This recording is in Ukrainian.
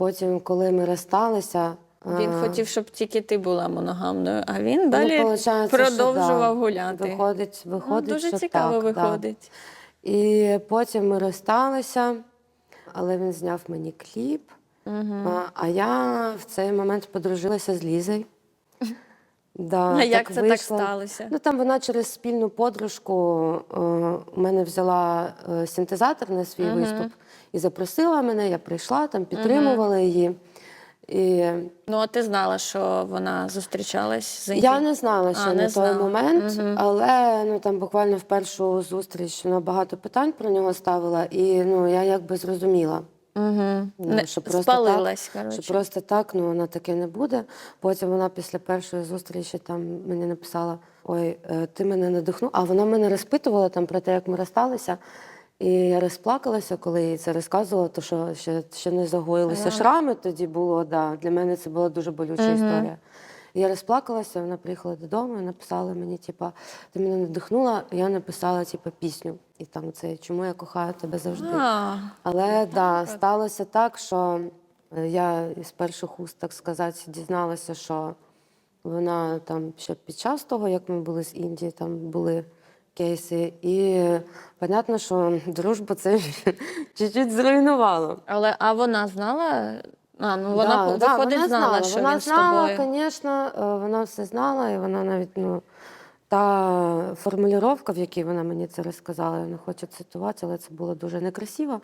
потім, коли ми розсталися, Він а, хотів, щоб тільки ти була моногамною, а він далі ну, получається, що продовжував да, гуляти. Виходить, Ну, дуже що цікаво так, да. виходить. І потім ми розсталися, але він зняв мені кліп. Угу. А, а я в цей момент подружилася з Лізою. Да, А як це так сталося? Ну там вона через спільну подружку е, у мене взяла е, синтезатор на свій Мгм. виступ і запросила мене. Я прийшла, там підтримувала її. І Ну, а ти знала, що вона зустрічалась з я не знала, що А, на не той знала. момент, Мгм. але ну там буквально в першу зустріч вона багато питань про нього ставила, і ну я якби зрозуміла. Угу. Ну, що просто спалилась, коротше. Що просто так, ну вона таке не буде. Потім вона після першої зустрічі там мені написала: Ой, е, ти мене надихнув. А вона мене розпитувала там про те, як ми розсталися. І я розплакалася, коли їй це розказувала, то що ще, ще не загоїлися Ага. шрами тоді було. Да. Для мене це була дуже болюча Мгм. історія. Я розплакалася, вона приїхала додому і написала мені, типа, ти мене надихнула, я написала типа, пісню. І там це чому я кохаю тебе завжди. А, Але да, сталося так, що я із перших уст, так сказати, дізналася, що вона там ще під час того, як ми були з Індії, там були кейси. І понятно, що дружбу це чуть-чуть зруйнувало. але а вона знала? А, ну вона Да, виходить, да, вона знала, що вона він знала, з тобою. звісно, вона все знала, і вона навіть ну. Та формулювання, в якій вона мені це розказала, я не хочу цитувати, але це було дуже некрасиво.